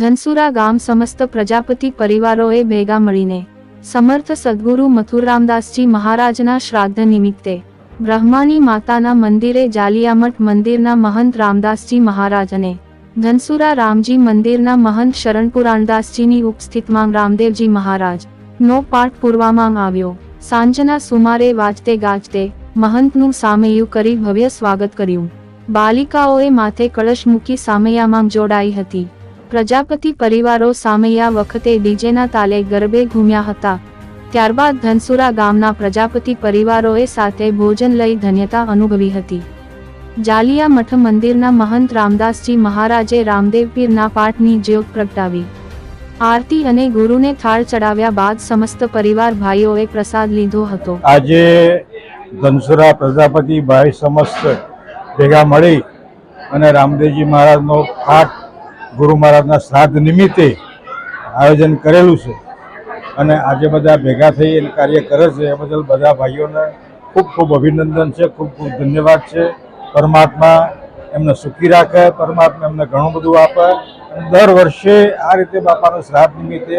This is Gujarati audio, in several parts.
ધનસુરા ગામ સમસ્ત પ્રજાપતિ પરિવારોએ ભેગા મળીને સમર્થ સદગુરુ મથુરામદાસજી મહારાજના શ્રાદ્ધ નિમિત્તે બ્રહ્માની માતાના મંદિરે જાલિયામઠ મંદિરના મહંત રામદાસજી મહારાજ અને ધનસુરા રામજી મંદિરના મહંત શરણપુરાણદાસજીની ઉપસ્થિતમાં રામદેવજી મહારાજ નો પાઠ પૂરવામાં આવ્યો. સાંજના સુમારે વાજતે ગાજતે મહંતનું સામૈયું કરી ભવ્ય સ્વાગત કર્યું. બાલિકાઓએ માથે કળશ મૂકી સામૈયામાં જોડાઈ હતી. પ્રજાપતિ પરિવારો સામૈયા વખતે ડીજેના તાલે ગરબે ઘૂમ્યા હતા. ત્યારબાદ ધનસુરા ગામના પ્રજાપતિ પરિવારોએ સાથે ભોજન લઈ ધન્યતા અનુભવી હતી. જાલિયા મઠ મંદિરના મહંત રામદાસજી મહારાજે રામદેવ પીરના પાઠની જ્યોત પ્રગટાવી. આરતી અને ગુરુને થાળ ચડાવ્યા બાદ સમસ્ત પરિવાર ભાઈઓએ પ્રસાદ લીધો હતો. આજે ધનસુરા પ્રજાપતિ ભાઈ સમસ્ત ભેગા મળી અને રામદેવજી મહારાજનો પાઠ ગુરુ મહારાજના શ્રાદ્ધ નિમિત્તે આયોજન કરેલું છે. અને આજે બધા ભેગા થઈ એને કાર્ય કરે છે. એ બદલ બધા ભાઈઓને ખૂબ ખૂબ અભિનંદન છે. ખૂબ ખૂબ ધન્યવાદ છે. પરમાત્મા એમને સુખી રાખે. પરમાત્મા એમને ઘણું બધું આપે. અને દર વર્ષે આ રીતે બાપાનો શ્રાદ્ધ નિમિત્તે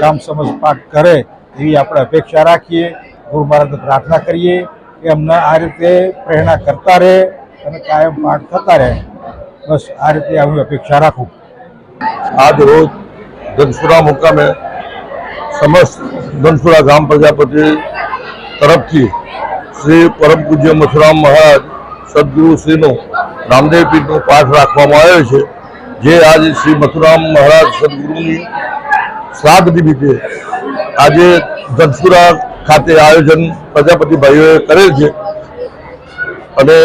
ગામ સમજ પાઠ કરે એવી આપણે અપેક્ષા રાખીએ. ગુરુ મહારાજને પ્રાર્થના કરીએ કે એમને આ રીતે પ્રેરણા કરતા રહે અને કાયમ પાઠ થતા રહે. બસ આ રીતે આવી અપેક્ષા રાખું. આજ રોજ ધનસુરા મુકામે સમસ્ત ધનસુરા ગામ પ્રજાપતિ તરફથી શ્રી પરમ પૂજ્ય મથુરામ મહારાજ સદગુરુશ્રીનું રામદેવ પીઠનો પાઠ રાખવામાં આવ્યો છે, જે આજે શ્રી મથુરામ મહારાજ સદગુરુની શ્રાદ્ધ નિમિત્તે આજે ધનસુરા ખાતે આયોજન પ્રજાપતિ ભાઈઓએ કરેલ છે. અને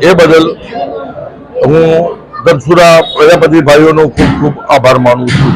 એ બદલ હું ધનસુરા પ્રજાપતિ ભાઈઓનો ખૂબ ખૂબ આભાર માનું છું.